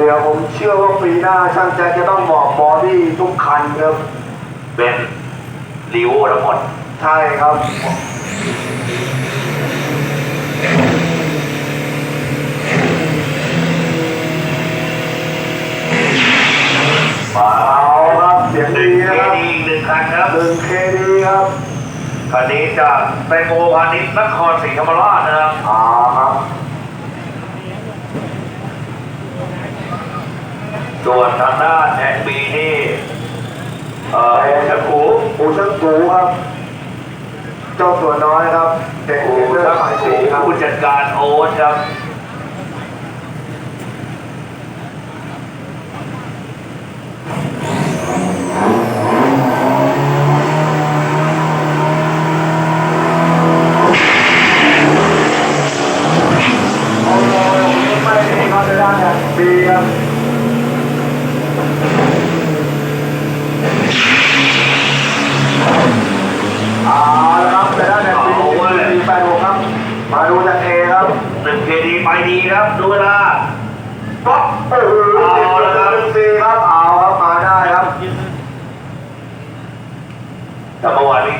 เดี๋ยวผมเชื่อว่าปีหน้าช่างแจ็คจะต้องบอกบอดี้ทุกคันครับ เป็นรีโวทั้งหมด ใช่ครับ มาเอาครับเสียงหดีนึ่งนะครับเคดีอีกหนึ่งคันครับ หนึ่งเคดีครับคันนี้จากแตงโมพาณิชย์นครศรีธรรมราชนะครับอ่าครับ ส่วนทางด้านแท็กบีนี่เอ่อชักหูปูช่างกูครับ เจ้าตัวน้อยครับเด็กหูเลือดชักสายหูสีครับผู้จัดการโอ๊ตครับ เอาเลยไม่ได้ครับในด้านเนี่ยดีครับเอาละครับในด้านเนี่ยปีปีแปดหกครับ มาดูจากเอครับหนึ่งเคดีไปดีครับ ดูเวลาป๊อกโอ้โหเอาละครับสี่ครับเอาครับมาได้ครับแต่เมื่อวานนี้